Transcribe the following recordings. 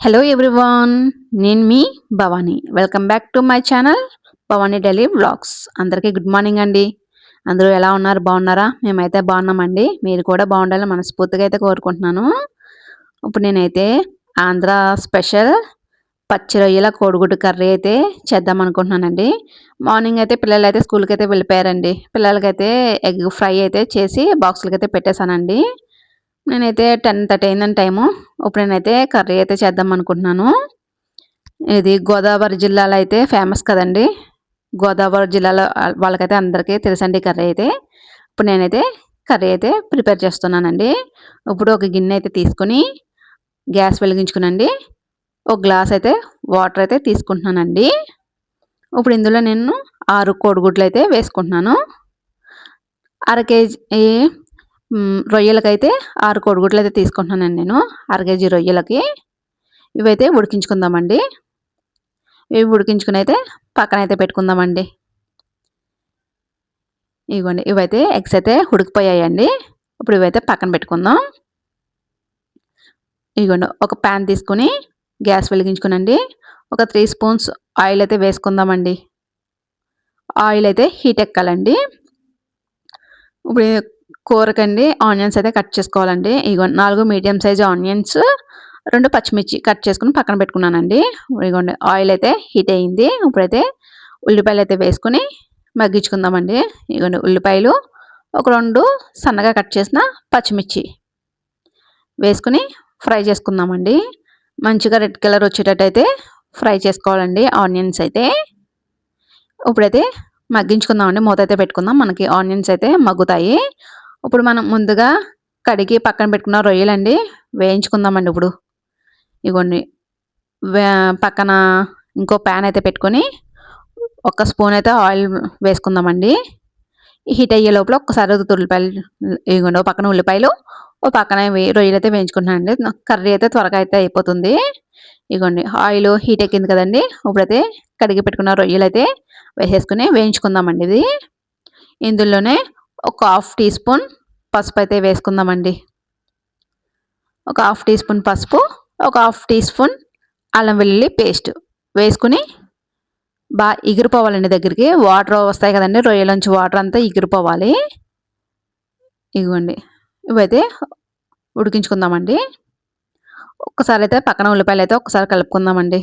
Hello everyone నేను మీ Bhavani. Welcome back to my channel Bhavani daily vlogs అందరికీ good morning అండి. అందరూ ఎలా ఉన్నారు? బాగున్నారా? మేమైతే బాగున్నామండి. మీరు కూడా బాగుండాలని మనస్ఫూర్తిగా అయితే కోరుకుంటున్నాను. ఇప్పుడు నేనైతే ఆంధ్ర స్పెషల్ పచ్చి రొయ్యల కోడిగుడ్డు కర్రీ అయితే చేద్దాం అనుకుంటున్నానండి. మార్నింగ్ అయితే పిల్లలు అయితే స్కూల్కి అయితే వెళ్ళిపోయారండి. పిల్లలకైతే ఎగ్ ఫ్రై అయితే చేసి బాక్సులకి అయితే పెట్టేశానండి. నేనైతే టెన్ థర్టీ అయిందని టైము. ఇప్పుడు నేనైతే కర్రీ అయితే చేద్దాం అనుకుంటున్నాను. ఇది గోదావరి జిల్లాలో అయితే ఫేమస్ కదండి. గోదావరి జిల్లాలో వాళ్ళకైతే అందరికీ తెలుసండి కర్రీ అయితే. ఇప్పుడు నేనైతే కర్రీ అయితే ప్రిపేర్ చేస్తున్నానండి. ఇప్పుడు ఒక గిన్నె అయితే తీసుకుని గ్యాస్ వెలిగించుకునండి. ఒక గ్లాస్ అయితే వాటర్ అయితే తీసుకుంటున్నానండి. ఇప్పుడు ఇందులో నేను ఆరు కోడిగుడ్లు అయితే వేసుకుంటున్నాను. అర కేజీ రొయ్యలకైతే ఆరు కోడిగుడ్లు అయితే తీసుకుంటున్నాను నేను. అర కేజీ రొయ్యలకి. ఇవైతే ఉడికించుకుందామండి. ఇవి ఉడికించుకుని అయితే పక్కన అయితే పెట్టుకుందామండి. ఇవ్వండి ఇవైతే ఎగ్స్ అయితే ఉడికిపోయాయండి. ఇప్పుడు ఇవైతే పక్కన పెట్టుకుందాం. ఇవ్వండి ఒక ప్యాన్ తీసుకుని గ్యాస్ వెలిగించుకునండి. ఒక త్రీ స్పూన్స్ ఆయిల్ అయితే వేసుకుందామండి. ఆయిల్ అయితే హీట్ ఎక్కాలండి. ఇప్పుడు కూరకండి ఆనియన్స్ అయితే కట్ చేసుకోవాలండి. ఇగో నాలుగు మీడియం సైజ్ ఆనియన్స్ రెండు పచ్చిమిర్చి కట్ చేసుకుని పక్కన పెట్టుకున్నానండి. ఇగోండి ఆయిల్ అయితే హీట్ అయ్యింది ఇప్పుడైతే ఉల్లిపాయలు అయితే వేసుకుని మగ్గించుకుందామండి. ఇగోండి ఉల్లిపాయలు ఒక రెండు సన్నగా కట్ చేసిన పచ్చిమిర్చి వేసుకుని ఫ్రై చేసుకుందామండి. మంచిగా రెడ్ కలర్ వచ్చేటట్టయితే ఫ్రై చేసుకోవాలండి ఆనియన్స్ అయితే. ఇప్పుడైతే మగ్గించుకుందామండి. మూత అయితే పెట్టుకుందాం. మనకి ఆనియన్స్ అయితే మగ్గుతాయి. ఇప్పుడు మనం ముందుగా కడిగి పక్కన పెట్టుకున్న రొయ్యలండి వేయించుకుందామండి ఇప్పుడు. ఇగోండి పక్కన ఇంకో ప్యాన్ అయితే పెట్టుకొని ఒక స్పూన్ అయితే ఆయిల్ వేసుకుందామండి. హీట్ అయ్యే లోపల ఒక్కసారి ఉల్లిపాయలు ఒక పక్కన ఉల్లిపాయలు ఓ పక్కన రొయ్యలు అయితే వేయించుకుంటున్నానండి కర్రీ అయితే త్వరగా అయితే అయిపోతుంది. ఇగోండి ఆయిల్ హీట్ ఎక్కింది కదండి ఇప్పుడైతే కడిగి పెట్టుకున్న రొయ్యలు అయితే వేసేసుకుని వేయించుకుందామండి ఇది. ఇందులోనే ఒక హాఫ్ టీ స్పూన్ పసుపు అయితే వేసుకుందామండి. ఒక హాఫ్ టీ స్పూన్ పసుపు ఒక హాఫ్ టీ స్పూన్ అల్లం వెల్లుల్లి పేస్ట్ వేసుకుని బాగా ఎగిరిపోవాలండి దగ్గరికి. వాటర్ వస్తాయి కదండి రొయ్యలోంచి వాటర్ అంతా ఎగిరిపోవాలి ఇగోండి ఇవైతే ఉడికించుకుందామండి. ఒక్కసారి అయితే పక్కన ఉల్లిపాయలు అయితే ఒకసారి కలుపుకుందామండి.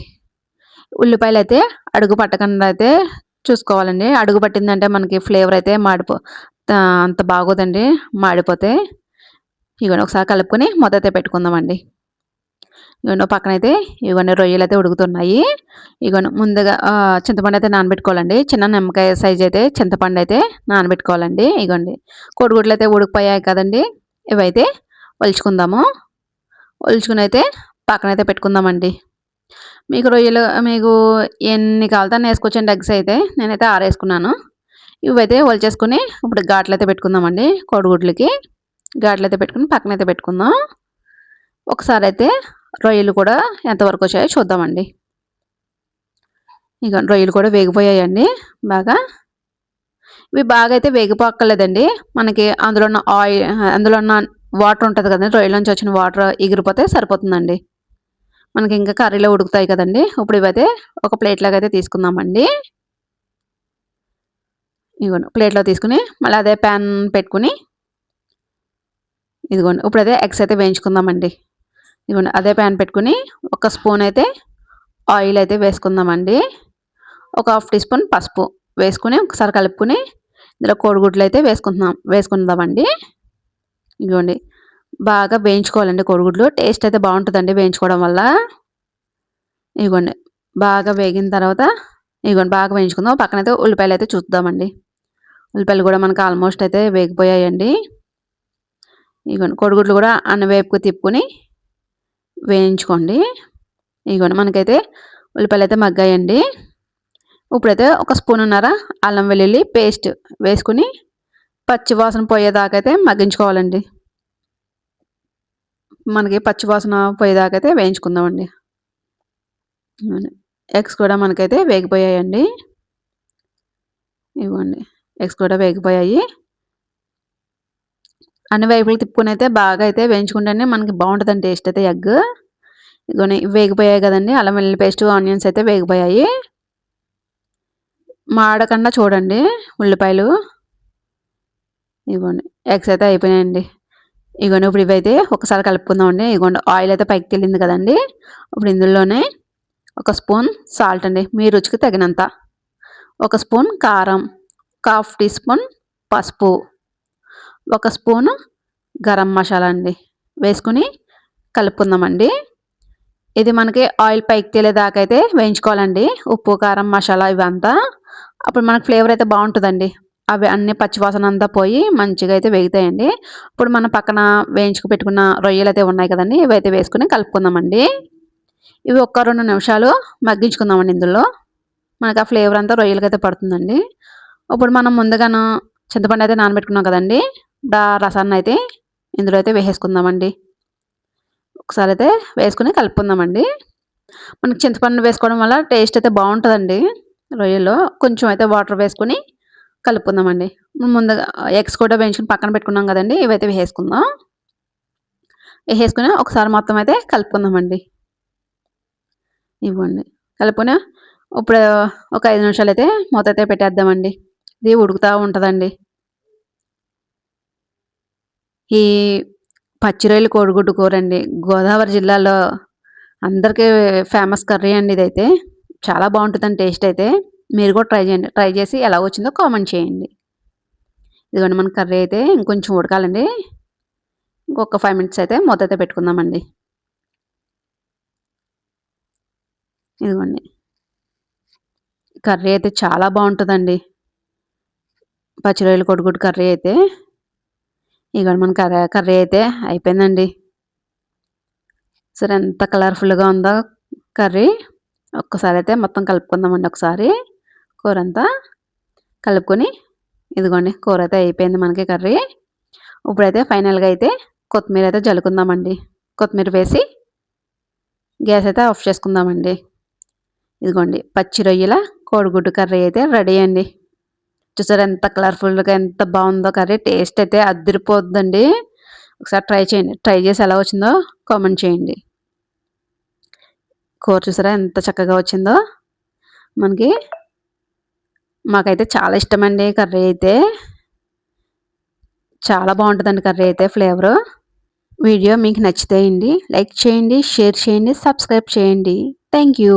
ఉల్లిపాయలు అయితే అడుగు పట్టకుండా అయితే చూసుకోవాలండి. అడుగు పట్టిందంటే మనకి ఫ్లేవర్ అయితే మాడిపో అంత బాగోదండి. మాడిపోతే ఇవన్నీ ఒకసారి కలుపుకొని మొదట పెట్టుకుందామండి. ఇవన్నో పక్కన అయితే ఇవన్నీ రొయ్యలు అయితే ఉడుకుతున్నాయి. ఇవన్నీ ముందుగా చింతపండు అయితే నానబెట్టుకోవాలండి. చిన్న నిమ్మకాయ సైజ్ అయితే చింతపండు అయితే నానబెట్టుకోవాలండి. ఇగోండి. కోడిగుడ్లు అయితే ఉడికిపోయాయి కదండి. ఇవైతే ఒలుచుకుందాము. ఒలుచుకుని అయితే పక్కన అయితే పెట్టుకుందామండి. మీకు రొయ్యలు మీకు ఎన్ని కావాలతో వేసుకోవచ్చండి. ఎగ్స్ అయితే నేనైతే ఆరేసుకున్నాను. ఇవైతే చేసుకుని ఇప్పుడు ఘాట్లు అయితే పెట్టుకుందామండి కోడిగుడ్లకి. ఘాట్లు అయితే పెట్టుకుని పక్కన అయితే పెట్టుకుందాం. ఒకసారి అయితే రొయ్యలు కూడా ఎంతవరకు వచ్చాయో చూద్దామండి. ఇక రొయ్యలు కూడా వేగిపోయాయండి బాగా. ఇవి బాగా అయితే వేగిపోక్కర్లేదండి. మనకి అందులో ఉన్న ఆయిల్ అందులో ఉన్న వాటర్ ఉంటుంది కదండి రొయ్యల నుంచి వచ్చిన వాటర్ ఎగిరిపోతే సరిపోతుందండి. మనకి ఇంకా కర్రీలో ఉడుకుతాయి కదండి. ఇప్పుడు ఇవైతే ఒక ప్లేట్ లాగా అయితే తీసుకుందామండి. ఇదిగోండి ప్లేట్లో తీసుకుని మళ్ళీ అదే ప్యాన్ పెట్టుకుని ఇదిగోండి ఇప్పుడు అదే ఎగ్స్ అయితే వేయించుకుందామండి. ఇదిగోండి అదే ప్యాన్ పెట్టుకుని ఒక స్పూన్ అయితే ఆయిల్ అయితే వేసుకుందామండి. ఒక హాఫ్ టీ స్పూన్ పసుపు వేసుకుని ఒకసారి కలుపుకుని ఇందులో కోడిగుడ్లు అయితే వేసుకుంటున్నాం వేసుకుందామండి. ఇదిగోండి బాగా వేయించుకోవాలండి కోడిగుడ్లు టేస్ట్ అయితే బాగుంటుందండి వేయించుకోవడం వల్ల. ఇదిగోండి బాగా వేగిన తర్వాత ఇదిగోండి బాగా వేయించుకుందాం. పక్కనైతే ఉల్లిపాయలు అయితే చూద్దామండి. ఉల్లిపాయలు కూడా మనకు ఆల్మోస్ట్ అయితే వేగిపోయాయండి. ఇగోండి కోడిగుడ్లు కూడా అన్న వేపుకు తిప్పుకొని వేయించుకోండి. ఇగోండి మనకైతే ఉల్లిపాయలు అయితే మగ్గాయండి. ఇప్పుడైతే ఒక స్పూన్ ఉన్నారా అల్లం వెల్లుల్లి పేస్ట్ వేసుకుని పచ్చివాసన పోయేదాకైతే మగ్గించుకోవాలండి. మనకి పచ్చివాసన పోయేదాకైతే వేయించుకుందామండి. ఎగ్స్ కూడా మనకైతే వేగిపోయాయండి. ఇవ్వండి ఎగ్స్ కూడా వేగిపోయాయి. అన్ని వైపులు తిప్పుకొని అయితే బాగా అయితే వేయించుకుంటేనే మనకి బాగుంటుందండి టేస్ట్ అయితే ఎగ్. ఇదిగోని వేగిపోయాయి కదండి. అల్లం వెల్లుల్లి పేస్ట్ ఆనియన్స్ అయితే వేగిపోయాయి. మాడకుండా చూడండి ఉల్లిపాయలు. ఇవ్వండి ఎగ్స్ అయితే అయిపోయినాయండి. ఇగోండి ఇప్పుడు ఇవైతే ఒకసారి కలుపుకుందామండి. ఇగోండి ఆయిల్ అయితే పైకి తెలింది కదండి. ఇప్పుడు ఇందులోనే ఒక స్పూన్ సాల్ట్ అండి. మీ రుచికి తగినంత. ఒక స్పూన్ కారం. హాఫ్ టీ స్పూన్ పసుపు ఒక స్పూను గరం మసాలా అండి. వేసుకుని కలుపుకుందామండి. ఇది మనకి ఆయిల్ పైకి తేలేదాకా అయితే వేయించుకోవాలండి. ఉప్పు కారం మసాలా ఇవంతా. అప్పుడు మనకు ఫ్లేవర్ అయితే బాగుంటుందండి. అవి అన్ని పచ్చివాసన అంతా పోయి మంచిగా అయితే వేగుతాయండి. ఇప్పుడు మన పక్కన వేయించుకు పెట్టుకున్న రొయ్యలు అయితే ఉన్నాయి కదండి ఇవైతే వేసుకుని కలుపుకుందామండి. ఇవి ఒక్క రెండు నిమిషాలు మగ్గించుకుందామండి ఇందులో. మనకు ఆ ఫ్లేవర్ అంతా రొయ్యలకైతే పడుతుందండి. ఇప్పుడు మనం ముందుగాను చింతపండు అయితే నానబెట్టుకున్నాం కదండి. ఆ రసాన్ని అయితే ఇందులో అయితే వేసేసుకుందామండి. ఒకసారి అయితే వేసుకుని కలుపుకుందామండి. మనకి చింతపండు వేసుకోవడం వల్ల టేస్ట్ అయితే బాగుంటుందండి. రొయ్యలో కొంచెం అయితే వాటర్ వేసుకుని కలుపుకుందామండి. ముందుగా ఎగ్స్ కూడా వేయించుకుని పక్కన పెట్టుకున్నాం కదండి. ఇవైతే వేసేసుకుందాం. వేసేసుకుని ఒకసారి మొత్తం అయితే కలుపుకుందామండి. ఇవ్వండి. కలుపుకుని ఇప్పుడు ఒక ఐదు నిమిషాలు అయితే మూత అయితే పెట్టేద్దామండి. ఇది ఉడుకుతూ ఉంటుందండి. ఈ పచ్చిరొయ్యలు కోడిగుడ్డు కూర అండి గోదావరి జిల్లాలో అందరికీ ఫేమస్ కర్రీ అండి ఇదైతే. చాలా బాగుంటుందండి టేస్ట్ అయితే. మీరు కూడా ట్రై చేయండి. ట్రై చేసి ఎలా వచ్చిందో కామెంట్ చేయండి. ఇదిగోండి మన కర్రీ అయితే ఇంకొంచెం ఉడకాలండి. ఇంకొక ఫైవ్ మినిట్స్ అయితే మూత అయితే పెట్టుకుందామండి. ఇదిగోండి. కర్రీ అయితే చాలా బాగుంటుందండి. పచ్చిరొయ్యలు కొడుకుడు కర్రీ అయితే ఇదిగోండి మన కర్రీ కర్రీ అయితే అయిపోయిందండి. సరే ఎంత కలర్ఫుల్గా ఉందో కర్రీ. ఒక్కసారి అయితే మొత్తం కలుపుకుందామండి ఒకసారి. కూర అంతా కలుపుకొని ఇదిగోండి కూర అయితే అయిపోయింది మనకి కర్రీ. ఇప్పుడైతే ఫైనల్గా అయితే కొత్తిమీర అయితే జలుకుందామండి కొత్తిమీర వేసి గ్యాస్ అయితే ఆఫ్ చేసుకుందామండి. ఇదిగోండి పచ్చి రొయ్యల కోడిగుడ్డు కర్రీ అయితే రెడీ అండి. చూసారు ఎంత కలర్ఫుల్గా ఎంత బాగుందో కర్రీ. టేస్ట్ అయితే అదిరిపోద్దండి. ఒకసారి ట్రై చేయండి. ట్రై చేసి ఎలా వచ్చిందో కామెంట్ చేయండి. కూర చూసారా ఎంత చక్కగా వచ్చిందో. మనకి మాకైతే చాలా ఇష్టమండి కర్రీ అయితే. చాలా బాగుంటుందండి కర్రీ అయితే ఫ్లేవరు వీడియో మీకు నచ్చితే అండి లైక్ చేయండి షేర్ చేయండి సబ్స్క్రైబ్ చేయండి. Thank you